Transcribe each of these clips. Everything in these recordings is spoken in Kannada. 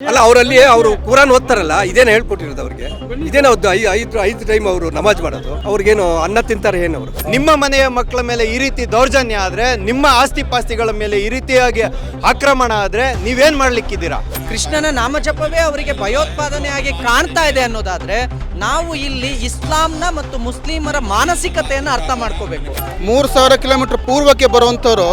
ಅಲ್ಲ ಅವರಲ್ಲಿ ಅವರು ಕುರಾನ್ ಓದ್ತಾರಲ್ಲ ಇದೇನು ಹೇಳ್ಕೊಟ್ಟಿರೋದು ಅವ್ರಿಗೆ? ಇದೇನೋ ಐದು ಐದು ಐದು ಟೈಮ್ ಅವರು ನಮಾಜ್ ಮಾಡೋದು? ಅವ್ರಿಗೇನು ಅನ್ನ ತಿಂತಾರೆ ಏನು ಅವರು? ನಿಮ್ಮ ಮನೆಯ ಮಕ್ಕಳ ಮೇಲೆ ಈ ರೀತಿ ದೌರ್ಜನ್ಯ ಆದರೆ ನಿಮ್ಮ ಆಸ್ತಿ ಪಾಸ್ತಿಗಳ ಮೇಲೆ ಈ ರೀತಿಯಾಗಿ ಆಕ್ರಮಣ ಆದರೆ ನೀವೇನು ಮಾಡ್ಲಿಕ್ಕಿದ್ದೀರಾ? ಕೃಷ್ಣನ ನಾಮಜಪವೇ ಅವರಿಗೆ ಭಯೋತ್ಪಾದನೆಯಾಗಿ ಕಾಣ್ತಾ ಇದೆ ಅನ್ನೋದಾದ್ರೆ ನಾವು ಇಲ್ಲಿ ಇಸ್ಲಾಂನ ಮತ್ತು ಮುಸ್ಲಿಮರ ಮಾನಸಿಕತೆಯನ್ನು ಅರ್ಥ ಮಾಡ್ಕೋಬೇಕು. ಮೂರು ಸಾವಿರ ಕಿಲೋಮೀಟರ್ ಪೂರ್ವಕ್ಕೆ ಬರುವಂಥವ್ರು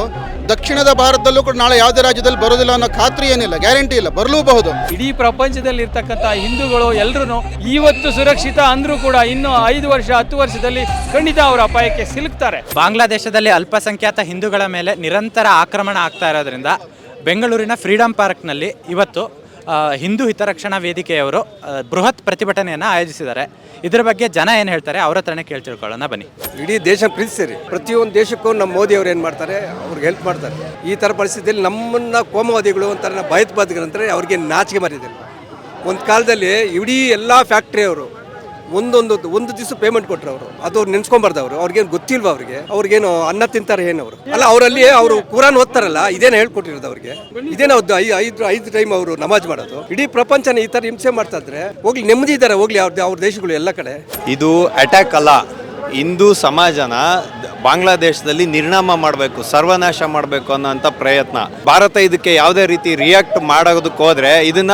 ದಕ್ಷಿಣದ ಭಾರತದಲ್ಲೂ ಕೂಡ ನಾಳೆ ಯಾವುದೇ ರಾಜ್ಯದಲ್ಲಿ ಬರೋದಿಲ್ಲ ಅನ್ನೋ ಖಾತ್ರಿ ಏನಿಲ್ಲ ಗ್ಯಾರಂಟಿ ಇಲ್ಲ ಬರಲೂಬಹುದು. ಇಡೀ ಪ್ರಪಂಚದಲ್ಲಿ ಇರ್ತಕ್ಕಂಥ ಹಿಂದೂಗಳು ಎಲ್ಲರೂ ಇವತ್ತು ಸುರಕ್ಷಿತ ಅಂದ್ರೂ ಕೂಡ ಇನ್ನು ಐದು ವರ್ಷ ಹತ್ತು ವರ್ಷದಲ್ಲಿ ಖಂಡಿತ ಅವರ ಅಪಾಯಕ್ಕೆ ಸಿಲುಕ್ತಾರೆ. ಬಾಂಗ್ಲಾದೇಶದಲ್ಲಿ ಅಲ್ಪಸಂಖ್ಯಾತ ಹಿಂದೂಗಳ ಮೇಲೆ ನಿರಂತರ ಆಕ್ರಮಣ ಆಗ್ತಾ ಇರೋದ್ರಿಂದ ಬೆಂಗಳೂರಿನ ಫ್ರೀಡಂ ಪಾರ್ಕ್ನಲ್ಲಿ ಇವತ್ತು ಹಿಂದೂ ಹಿತರಕ್ಷಣಾ ವೇದಿಕೆಯವರು ಬೃಹತ್ ಪ್ರತಿಭಟನೆಯನ್ನು ಆಯೋಜಿಸಿದ್ದಾರೆ. ಇದರ ಬಗ್ಗೆ ಜನ ಏನು ಹೇಳ್ತಾರೆ ಅವ್ರ ಹತ್ರನೇ ಕೇಳಿ ತಿಳ್ಕೊಳ್ಳೋಣ, ಬನ್ನಿ. ಇಡೀ ದೇಶ ಪ್ರೀತಿಸಿರಿ ಪ್ರತಿಯೊಂದು ದೇಶಕ್ಕೂ ನಮ್ಮ ಮೋದಿ ಅವರು ಏನು ಮಾಡ್ತಾರೆ, ಅವ್ರಿಗೆ ಹೆಲ್ಪ್ ಮಾಡ್ತಾರೆ. ಈ ಥರ ಪರಿಸ್ಥಿತಿಯಲ್ಲಿ ನಮ್ಮನ್ನ ಕೋಮವಾದಿಗಳು ಅಂತಾರೆ ಭಯತ್ಪಾದಕರು ಅಂತಾರೆ ಅವ್ರಿಗೆ ನಾಚಿಕೆ ಮರಿದಿಲ್ಲ ಒಂದು ಕಾಲದಲ್ಲಿ ಇಡೀ ಎಲ್ಲ ಫ್ಯಾಕ್ಟ್ರಿ ಅವರು ಒಂದೊಂದು ಒಂದು ದಿವಸ ಪೇಮೆಂಟ್ ಕೊಟ್ಟರು ಅವರು. ಅದು ನೆನ್ಸ್ಕೊಂಬಾರ್ದು ಅವರು. ಅವ್ರಿಗೇನು ಗೊತ್ತಿಲ್ವಾ ಅವ್ರಿಗೆ? ಅವ್ರಿಗೇನು ಅನ್ನ ತಿಂತಾರೆ ಏನು ಅವರು? ಅಲ್ಲ, ಅವರಲ್ಲಿ ಅವರು ಕುರಾನ್ ಓದ್ತಾರಲ್ಲ, ಇದೇನು ಹೇಳ್ಕೊಟ್ಟಿರೋದು ಅವ್ರಿಗೆ? ಇದೇನೋ ಐದು ಐದು ಟೈಮ್ ಅವರು ನಮಾಜ್ ಮಾಡೋದು? ಇಡೀ ಪ್ರಪಂಚನ ಈ ಥರ ಹಿಂಸೆ ಮಾಡ್ತಾ ಇದ್ರೆ, ಹೋಗ್ಲಿ, ನೆಮ್ಮದಿ ಇದ್ದಾರೆ ಹೋಗ್ಲಿ ಅವ್ರದ್ದು ಅವ್ರ ದೇಶಗಳು ಎಲ್ಲ ಕಡೆ. ಇದು ಅಟ್ಯಾಕ್ ಅಲ್ಲ. ಹಿಂದೂ ಸಮಾಜನ ಬಾಂಗ್ಲಾದೇಶದಲ್ಲಿ ನಿರ್ನಾಮ ಮಾಡಬೇಕು, ಸರ್ವನಾಶ ಮಾಡಬೇಕು ಅನ್ನೋಂಥ ಪ್ರಯತ್ನ. ಭಾರತ ಇದಕ್ಕೆ ಯಾವುದೇ ರೀತಿ ರಿಯಾಕ್ಟ್ ಮಾಡೋದಕ್ಕೆ ಹೋದರೆ ಇದನ್ನ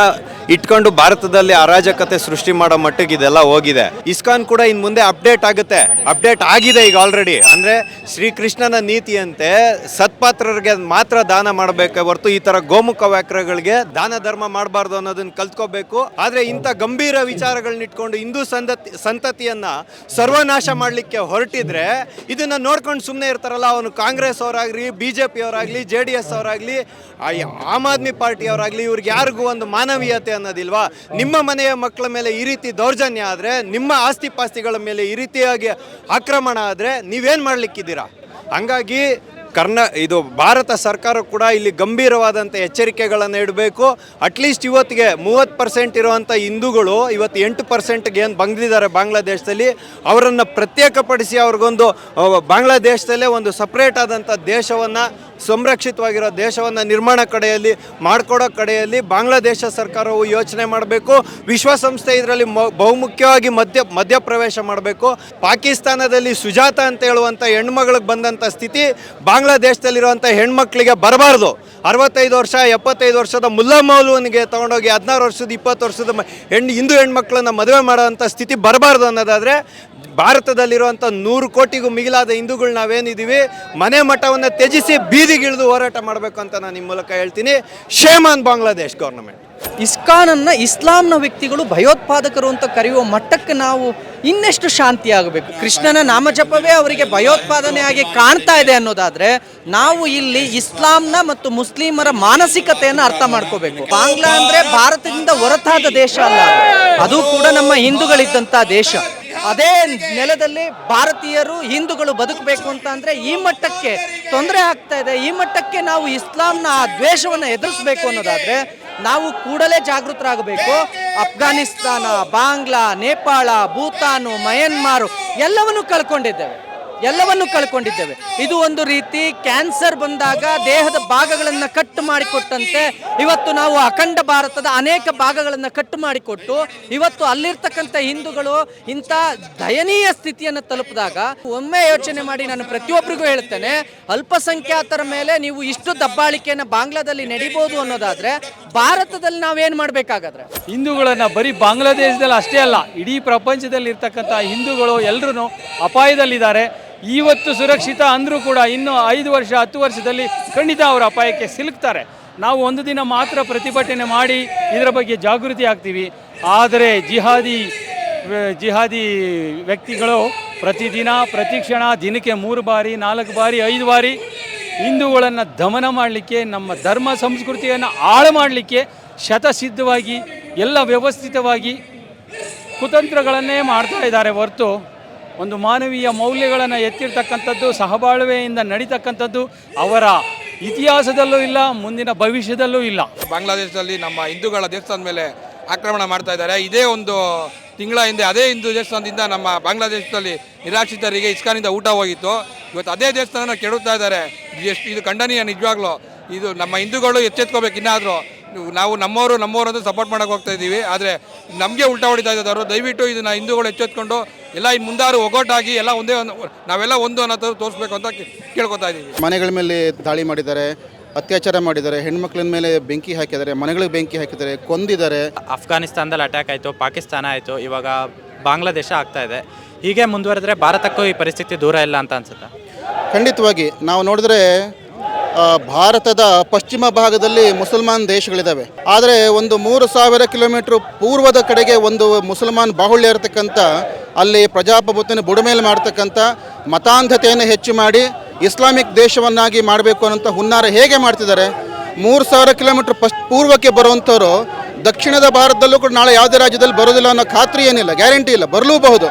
ಇಟ್ಕೊಂಡು ಭಾರತದಲ್ಲಿ ಅರಾಜಕತೆ ಸೃಷ್ಟಿ ಮಾಡೋ ಮಟ್ಟಿಗೆ ಇದೆಲ್ಲ ಹೋಗಿದೆ. ಇಸ್ಕಾನ್ ಕೂಡ ಇನ್ ಮುಂದೆ ಅಪ್ಡೇಟ್ ಆಗುತ್ತೆ. ಅಪ್ಡೇಟ್ ಆಗಿದೆ ಈಗ ಆಲ್ರೆಡಿ ಅಂದ್ರೆ ಶ್ರೀಕೃಷ್ಣನ ನೀತಿಯಂತೆ ಸತ್ಪಾತ್ರರಿಗೆ ಮಾತ್ರ ದಾನ ಮಾಡಬೇಕೆ ಹೊರತು ಈ ತರ ಗೋಮುಖ ವ್ಯಾಕ್ರಗಳಿಗೆ ದಾನ ಧರ್ಮ ಮಾಡಬಾರ್ದು ಅನ್ನೋದನ್ನ ಕಲ್ತ್ಕೋಬೇಕು. ಆದ್ರೆ ಇಂಥ ಗಂಭೀರ ವಿಚಾರಗಳನ್ನ ಇಟ್ಕೊಂಡು ಹಿಂದೂ ಸಂತತಿ, ಸಂತತಿಯನ್ನ ಸರ್ವನಾಶ ಮಾಡಲಿಕ್ಕೆ ಹೊರಟಿದ್ರೆ ಇದನ್ನ ನೋಡ್ಕೊಂಡು ಸುಮ್ಮನೆ ಇರ್ತಾರಲ್ಲ ಅವನು ಕಾಂಗ್ರೆಸ್ ಅವರಾಗ್ಲಿ ಬಿ ಜೆ ಪಿ ಅವರಾಗ್ಲಿ, ಜೆ ಡಿ ಎಸ್ ಅವರಾಗ್ಲಿ ಆಮ್ ಆದ್ಮಿ ಪಾರ್ಟಿ ಅವರಾಗ್ಲಿ, ಇವ್ರಿಗೆ ಯಾರಿಗೂ ಒಂದು ಮಾನವೀಯತೆ ಅನ್ನೋದಿಲ್ವಾ? ನಿಮ್ಮ ಮನೆಯ ಮಕ್ಕಳ ಮೇಲೆ ಈ ರೀತಿ ದೌರ್ಜನ್ಯ ಆದರೆ, ನಿಮ್ಮ ಆಸ್ತಿ ಪಾಸ್ತಿಗಳ ಮೇಲೆ ಈ ರೀತಿಯಾಗಿ ಆಕ್ರಮಣ ಆದರೆ ನೀವೇನು ಮಾಡಲಿಕ್ಕಿದ್ದೀರಾ? ಹಂಗಾಗಿ ಕರ್ನ, ಇದು ಭಾರತ ಸರ್ಕಾರ ಕೂಡ ಇಲ್ಲಿ ಗಂಭೀರವಾದಂಥ ಎಚ್ಚರಿಕೆಗಳನ್ನು ಇಡಬೇಕು. ಅಟ್ಲೀಸ್ಟ್ ಇವತ್ತಿಗೆ ಮೂವತ್ತು ಪರ್ಸೆಂಟ್ ಇರುವಂಥ ಹಿಂದೂಗಳು, ಇವತ್ತು ಎಂಟು ಪರ್ಸೆಂಟ್ಗೆ ಏನು ಬಂದಿದ್ದಾರೆ ಬಾಂಗ್ಲಾದೇಶದಲ್ಲಿ, ಅವರನ್ನು ಪ್ರತ್ಯೇಕಪಡಿಸಿ ಅವ್ರಿಗೊಂದು ಬಾಂಗ್ಲಾದೇಶದಲ್ಲೇ ಒಂದು ಸಪ್ರೇಟ್ ಆದಂಥ ದೇಶವನ್ನು ಸಂರಕ್ಷಿತವಾಗಿರೋ ದೇಶವನ್ನು ನಿರ್ಮಾಣ ಕಡೆಯಲ್ಲಿ, ಮಾಡಿಕೊಡೋ ಕಡೆಯಲ್ಲಿ ಬಾಂಗ್ಲಾದೇಶ ಸರ್ಕಾರವು ಯೋಚನೆ ಮಾಡಬೇಕು. ವಿಶ್ವಸಂಸ್ಥೆ ಇದರಲ್ಲಿ ಬಹುಮುಖ್ಯವಾಗಿ ಮಧ್ಯ, ಮಧ್ಯಪ್ರವೇಶ ಮಾಡಬೇಕು. ಪಾಕಿಸ್ತಾನದಲ್ಲಿ ಸುಜಾತ ಅಂತ ಹೇಳುವಂಥ ಹೆಣ್ಮಗಳಿಗೆ ಬಂದಂಥ ಸ್ಥಿತಿ ಬಾಂಗ್ಲಾದೇಶದಲ್ಲಿರುವಂಥ ಹೆಣ್ಮಕ್ಳಿಗೆ ಬರಬಾರ್ದು. ಅರವತ್ತೈದು ವರ್ಷ, ಎಪ್ಪತ್ತೈದು ವರ್ಷದ ಮುಲ್ಲಾ ಮೌಲ್ವನಿಗೆ ತೊಗೊಂಡೋಗಿ ಹದಿನಾರು ವರ್ಷದ, ಇಪ್ಪತ್ತು ವರ್ಷದ ಹೆಣ್ಣು, ಹಿಂದೂ ಹೆಣ್ಮಕ್ಳನ್ನ ಮದುವೆ ಮಾಡೋವಂಥ ಸ್ಥಿತಿ ಬರಬಾರ್ದು ಅನ್ನೋದಾದರೆ ಭಾರತದಲ್ಲಿರುವಂಥ ನೂರು ಕೋಟಿಗೂ ಮಿಗಿಲಾದ ಹಿಂದೂಗಳು ನಾವೇನಿದ್ದೀವಿ ಮನೆ ಮಠವನ್ನು ತ್ಯಜಿಸಿ ಬೀದಿಗಿಳಿದು ಹೋರಾಟ ಮಾಡಬೇಕು ಅಂತ ನಾನು ನಿಮ್ಮ ಮೂಲಕ ಹೇಳ್ತೀನಿ. ಶೇಮಾನ್ ಬಾಂಗ್ಲಾದೇಶ್ ಗೌರ್ನಮೆಂಟ್. ಇಸ್ಕಾನನ್ನ ಇಸ್ಲಾಂನ ವ್ಯಕ್ತಿಗಳು ಭಯೋತ್ಪಾದಕರು ಅಂತ ಕರೆಯುವ ಮಟ್ಟಕ್ಕೆ ನಾವು ಇನ್ನೆಷ್ಟು ಶಾಂತಿ ಆಗಬೇಕು ಕೃಷ್ಣನ ನಾಮಜಪವೇ ಅವರಿಗೆ ಭಯೋತ್ಪಾದನೆಯಾಗಿ ಕಾಣ್ತಾ ಇದೆ ಅನ್ನೋದಾದ್ರೆ ನಾವು ಇಲ್ಲಿ ಇಸ್ಲಾಂನ ಮತ್ತು ಮುಸ್ಲಿಮರ ಮಾನಸಿಕತೆಯನ್ನು ಅರ್ಥ ಮಾಡ್ಕೋಬೇಕು. ಬಾಂಗ್ಲಾ ಅಂದ್ರೆ ಭಾರತದಿಂದ ಹೊರತಾದ ದೇಶ ಅಲ್ಲ ಅದು ಕೂಡ ನಮ್ಮ ಹಿಂದೂಗಳಿದ್ದಂಥ ದೇಶ. ಅದೇ ನೆಲದಲ್ಲಿ ಭಾರತೀಯರು ಹಿಂದೂಗಳು ಬದುಕಬೇಕು ಅಂತ ಅಂದರೆ ಈ ಮಟ್ಟಕ್ಕೆ ತೊಂದರೆ ಆಗ್ತಾ ಇದೆ. ಈ ಮಟ್ಟಕ್ಕೆ ನಾವು ಇಸ್ಲಾಂನ ಆ ದ್ವೇಷವನ್ನು ಎದುರಿಸಬೇಕು ಅನ್ನೋದಾದ್ರೆ ನಾವು ಕೂಡಲೇ ಜಾಗೃತರಾಗಬೇಕು. ಅಫ್ಘಾನಿಸ್ತಾನ ಬಾಂಗ್ಲಾ ನೇಪಾಳ ಭೂತಾನು ಮಯನ್ಮಾರು ಎಲ್ಲವನ್ನು ಕಳ್ಕೊಂಡಿದ್ದೇವೆ. ಎಲ್ಲವನ್ನು ಕಳ್ಕೊಂಡಿದ್ದೇವೆ. ಇದು ಒಂದು ರೀತಿ ಕ್ಯಾನ್ಸರ್ ಬಂದಾಗ ದೇಹದ ಭಾಗಗಳನ್ನು ಕಟ್ ಮಾಡಿಕೊಟ್ಟಂತೆ. ಇವತ್ತು ನಾವು ಅಖಂಡ ಭಾರತದ ಅನೇಕ ಭಾಗಗಳನ್ನು ಕಟ್ಟು ಮಾಡಿಕೊಟ್ಟು, ಇವತ್ತು ಅಲ್ಲಿರ್ತಕ್ಕಂಥ ಹಿಂದೂಗಳು ಇಂಥ ದಯನೀಯ ಸ್ಥಿತಿಯನ್ನು ತಲುಪಿದಾಗ ಒಮ್ಮೆ ಯೋಚನೆ ಮಾಡಿ ನಾನು ಪ್ರತಿಯೊಬ್ಬರಿಗೂ ಹೇಳ್ತೇನೆ, ಅಲ್ಪಸಂಖ್ಯಾತರ ಮೇಲೆ ನೀವು ಇಷ್ಟು ದಬ್ಬಾಳಿಕೆಯನ್ನು ಬಾಂಗ್ಲಾದಲ್ಲಿ ನಡಿಬೋದು ಅನ್ನೋದಾದ್ರೆ ಭಾರತದಲ್ಲಿ ನಾವೇನು ಮಾಡಬೇಕಾಗಾದ್ರೆ? ಹಿಂದೂಗಳನ್ನ ಬರೀ ಬಾಂಗ್ಲಾದೇಶದಲ್ಲಿ ಅಷ್ಟೇ ಅಲ್ಲ, ಇಡೀ ಪ್ರಪಂಚದಲ್ಲಿ ಇರ್ತಕ್ಕಂಥ ಹಿಂದೂಗಳು ಎಲ್ಲರೂ ಅಪಾಯದಲ್ಲಿದ್ದಾರೆ. ಇವತ್ತು ಸುರಕ್ಷಿತ ಅಂದರೂ ಕೂಡ ಇನ್ನು ಐದು ವರ್ಷ, ಹತ್ತು ವರ್ಷದಲ್ಲಿ ಖಂಡಿತ ಅವರು ಅಪಾಯಕ್ಕೆ ಸಿಲುಕ್ತಾರೆ. ನಾವು ಒಂದು ದಿನ ಮಾತ್ರ ಪ್ರತಿಭಟನೆ ಮಾಡಿ ಇದರ ಬಗ್ಗೆ ಜಾಗೃತಿ ಆಗ್ತೀವಿ. ಆದರೆ ಜಿಹಾದಿ ಜಿಹಾದಿ ವ್ಯಕ್ತಿಗಳು ಪ್ರತಿದಿನ, ಪ್ರತಿ ಕ್ಷಣ ದಿನಕ್ಕೆ ಮೂರು ಬಾರಿ, ನಾಲ್ಕು ಬಾರಿ, ಐದು ಬಾರಿ ಹಿಂದೂಗಳನ್ನು ದಮನ ಮಾಡಲಿಕ್ಕೆ, ನಮ್ಮ ಧರ್ಮ ಸಂಸ್ಕೃತಿಯನ್ನು ಹಾಳು ಮಾಡಲಿಕ್ಕೆ ಶತಸಿದ್ಧವಾಗಿ, ಎಲ್ಲ ವ್ಯವಸ್ಥಿತವಾಗಿ ಕುತಂತ್ರಗಳನ್ನೇ ಮಾಡ್ತಾ ಇದ್ದಾರೆ ಹೊರತು ಒಂದು ಮಾನವೀಯ ಮೌಲ್ಯಗಳನ್ನು ಎತ್ತಿರ್ತಕ್ಕಂಥದ್ದು, ಸಹಬಾಳ್ವೆಯಿಂದ ನಡೀತಕ್ಕಂಥದ್ದು ಅವರ ಇತಿಹಾಸದಲ್ಲೂ ಇಲ್ಲ, ಮುಂದಿನ ಭವಿಷ್ಯದಲ್ಲೂ ಇಲ್ಲ. ಬಾಂಗ್ಲಾದೇಶದಲ್ಲಿ ನಮ್ಮ ಹಿಂದೂಗಳ ದೇವಸ್ಥಾನದ ಮೇಲೆ ಆಕ್ರಮಣ ಮಾಡ್ತಾ ಇದ್ದಾರೆ. ಇದೇ ಒಂದು ತಿಂಗಳ ಹಿಂದೆ ಅದೇ ಹಿಂದೂ ದೇವಸ್ಥಾನದಿಂದ ನಮ್ಮ ಬಾಂಗ್ಲಾದೇಶದಲ್ಲಿ ನಿರಾಶ್ರಿತರಿಗೆ ಇಸ್ಕಾನಿಂದ ಊಟ ಹೋಗಿತ್ತು. ಇವತ್ತು ಅದೇ ದೇವಸ್ಥಾನ ಕೆಡುತ್ತಾ ಇದ್ದಾರೆ. ಇದು ಎಷ್ಟು ಇದು ಖಂಡನೀಯ ನಿಜವಾಗ್ಲೂ. ಇದು ನಮ್ಮ ಹಿಂದೂಗಳು ಎಚ್ಚೆತ್ಕೋಬೇಕು ಇನ್ನಾದರೂ. ನಾವು ನಮ್ಮವರು ನಮ್ಮವರು ಅಂತ ಸಪೋರ್ಟ್ ಮಾಡೋಕೆ ಹೋಗ್ತಾ ಇದ್ದೀವಿ. ಆದರೆ ನಮಗೆ ಉಲ್ಟಾ ಹೊಡಿತಾ ಇದ್ದಾರೆ ಅವರು. ದಯವಿಟ್ಟು ಇದನ್ನು ಹಿಂದೂಗಳು ಎಚ್ಚೆತ್ಕೊಂಡು ಎಲ್ಲ ಇನ್ನು ಮುಂದಾರು ಒಗ್ಗಟ್ಟಾಗಿ ಎಲ್ಲ ಒಂದೇ ಒಂದು ನಾವೆಲ್ಲ ಒಂದು ಅನ್ನೋದು ತೋರಿಸ್ಬೇಕು ಅಂತ ಕೇಳ್ಕೊತಾ ಇದ್ದೀವಿ. ಮನೆಗಳ ಮೇಲೆ ದಾಳಿ ಮಾಡಿದ್ದಾರೆ ಅತ್ಯಾಚಾರ ಮಾಡಿದ್ದಾರೆ ಹೆಣ್ಮಕ್ಳ ಮೇಲೆ ಬೆಂಕಿ ಹಾಕಿದ್ದಾರೆ ಮನೆಗಳಿಗೆ ಬೆಂಕಿ ಹಾಕಿದ್ದಾರೆ ಕೊಂದಿದ್ದಾರೆ. ಅಫ್ಘಾನಿಸ್ತಾನದಲ್ಲಿ ಅಟ್ಯಾಕ್ ಆಯಿತು ಪಾಕಿಸ್ತಾನ ಆಯಿತು ಇವಾಗ ಬಾಂಗ್ಲಾದೇಶ ಆಗ್ತಾ ಇದೆ. ಹೀಗೆ ಮುಂದುವರೆದ್ರೆ ಭಾರತಕ್ಕೂ ಈ ಪರಿಸ್ಥಿತಿ ದೂರ ಇಲ್ಲ ಅಂತ ಅನ್ಸುತ್ತೆ? ಖಂಡಿತವಾಗಿ ನಾವು ನೋಡಿದ್ರೆ ಭಾರತದ ಪಶ್ಚಿಮ ಭಾಗದಲ್ಲಿ ಮುಸಲ್ಮಾನ್ ದೇಶಗಳಿದ್ದಾವೆ. ಆದರೆ ಒಂದು ಮೂರು ಸಾವಿರ ಕಿಲೋಮೀಟರ್ ಪೂರ್ವದ ಕಡೆಗೆ ಒಂದು ಮುಸಲ್ಮಾನ್ ಬಾಹುಳ್ಯ ಇರತಕ್ಕಂಥ, ಅಲ್ಲಿ ಪ್ರಜಾಪ್ರಭುತ್ವನ ಬುಡಮೇಲೆ ಮಾಡ್ತಕ್ಕಂಥ ಮತಾಂಧತೆಯನ್ನು ಹೆಚ್ಚು ಮಾಡಿ ಇಸ್ಲಾಮಿಕ್ ದೇಶವನ್ನಾಗಿ ಮಾಡಬೇಕು ಅನ್ನೋಂಥ ಹುನ್ನಾರ ಹೇಗೆ ಮಾಡ್ತಿದ್ದಾರೆ? ಮೂರು ಸಾವಿರ ಕಿಲೋಮೀಟರ್ ಪಶ್, ಪೂರ್ವಕ್ಕೆ ಬರುವಂಥವ್ರು ದಕ್ಷಿಣದ ಭಾರತದಲ್ಲೂ ಕೂಡ ನಾಳೆ ಯಾವುದೇ ರಾಜ್ಯದಲ್ಲಿ ಬರೋದಿಲ್ಲ ಅನ್ನೋ ಖಾತ್ರಿ ಏನಿಲ್ಲ, ಗ್ಯಾರಂಟಿ ಇಲ್ಲ, ಬರಲೂಬಹುದು.